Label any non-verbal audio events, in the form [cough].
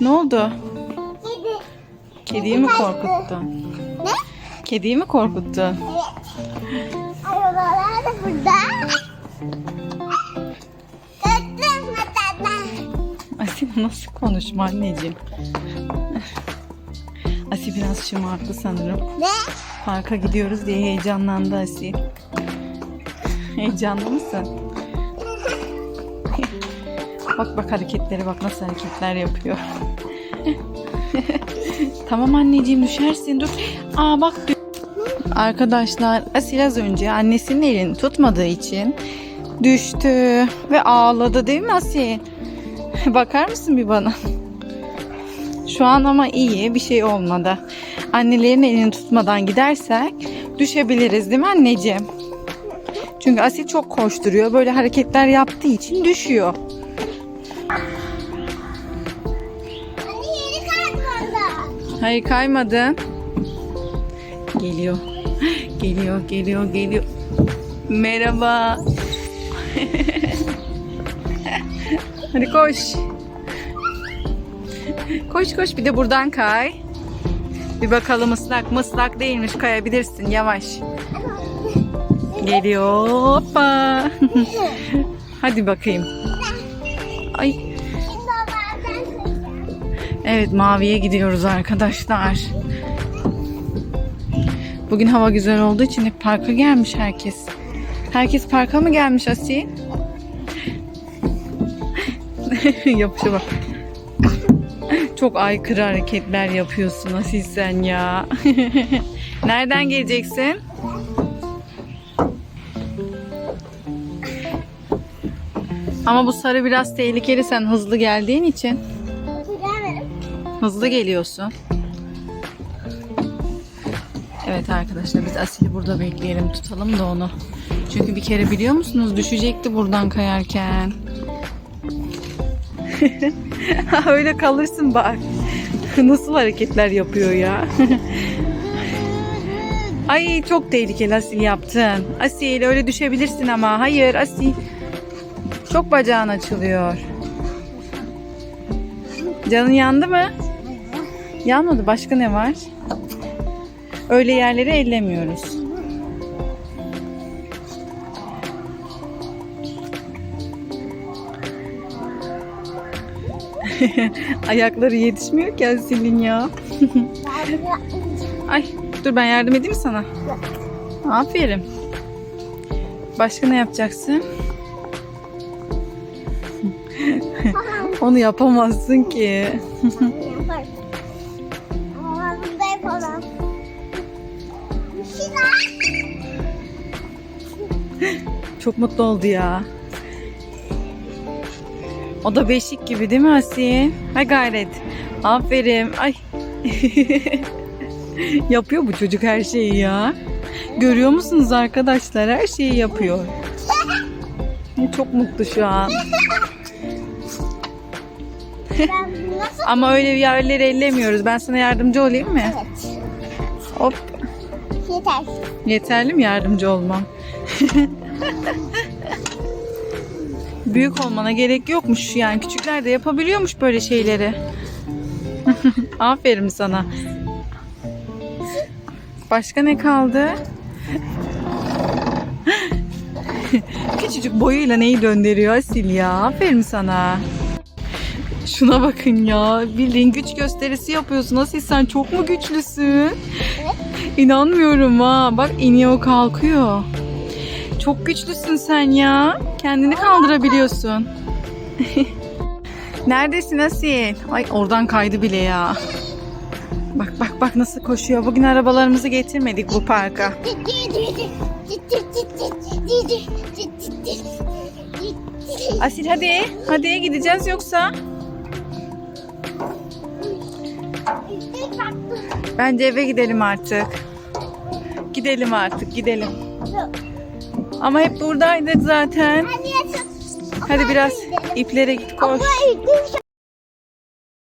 Ne oldu? Kedi. Kediyi mi korkuttun? Ne? Kediyi mi korkuttun? Evet. Arabalar da burada. Matata. Asil nasıl konuşma anneciğim? Asil biraz şımarttı sanırım. Ne? Parka gidiyoruz diye heyecanlandı Asil. Heyecanlı mısın? Bak bak hareketleri bak nasıl hareketler yapıyor. [laughs] tamam anneciğim düşersin dur. Aa bak Arkadaşlar Asil az önce annesinin elini tutmadığı için düştü ve ağladı değil mi Asil? [laughs] Bakar mısın bir bana? Şu an ama iyi bir şey olmadı. Annelerin elini tutmadan gidersek düşebiliriz değil mi anneciğim? Çünkü Asil çok koşturuyor. Böyle hareketler yaptığı için düşüyor. Hayır kaymadı. Geliyor. Geliyor, geliyor, geliyor. Merhaba. Hadi koş. Koş koş bir de buradan kay. Bir bakalım ıslak mı ıslak değilmiş kayabilirsin yavaş. Geliyor. Hoppa. [laughs] Hadi bakayım. Ay Evet maviye gidiyoruz arkadaşlar. Bugün hava güzel olduğu için hep parka gelmiş herkes. Herkes parka mı gelmiş Asil? [laughs] Yapışa bak. Çok aykırı hareketler yapıyorsun Asil sen ya. [laughs] Nereden geleceksin? Ama bu sarı biraz tehlikeli sen hızlı geldiğin için. Hızlı geliyorsun. Evet arkadaşlar biz Asil'i burada bekleyelim tutalım da onu. Çünkü bir kere biliyor musunuz düşecekti buradan kayarken. [laughs] Öyle kalırsın bak. [laughs] Nasıl hareketler yapıyor ya. [laughs] Ay çok tehlikeli Asil yaptın. Asil öyle düşebilirsin ama. Hayır Asil. Çok bacağın açılıyor. Canın yandı mı? Yanmadı. Başka ne var? Öyle yerleri ellemiyoruz. [laughs] Ayakları yetişmiyor ki Asil'in ya. [laughs] Ay dur ben yardım edeyim sana? Aferin. Başka ne yapacaksın? [laughs] Onu yapamazsın ki. Çok mutlu oldu ya. O da beşik gibi değil mi Asil? Hay gayret. Aferin. Ay. [laughs] yapıyor bu çocuk her şeyi ya. Görüyor musunuz arkadaşlar? Her şeyi yapıyor. Çok mutlu şu an. [laughs] Ama öyle yerleri ellemiyoruz. Ben sana yardımcı olayım mı? Evet. Hop. Yeter. Yeterli mi yardımcı olmam? [laughs] Büyük olmana gerek yokmuş yani küçükler de yapabiliyormuş böyle şeyleri. [laughs] Aferin sana. Başka ne kaldı? [laughs] Küçücük boyuyla neyi döndürüyor Asil ya? Aferin sana. Şuna bakın ya. Bildiğin güç gösterisi yapıyorsun. Asil sen çok mu güçlüsün? İnanmıyorum ha. Bak iniyor kalkıyor. Çok güçlüsün sen ya. Kendini kaldırabiliyorsun. [laughs] Neredesin Asil? Ay oradan kaydı bile ya. Bak bak bak nasıl koşuyor. Bugün arabalarımızı getirmedik bu parka. Asil hadi. Hadi gideceğiz yoksa. Bence eve gidelim artık. Gidelim artık gidelim. Ama hep buradaydık zaten. Hadi biraz iplere git koş.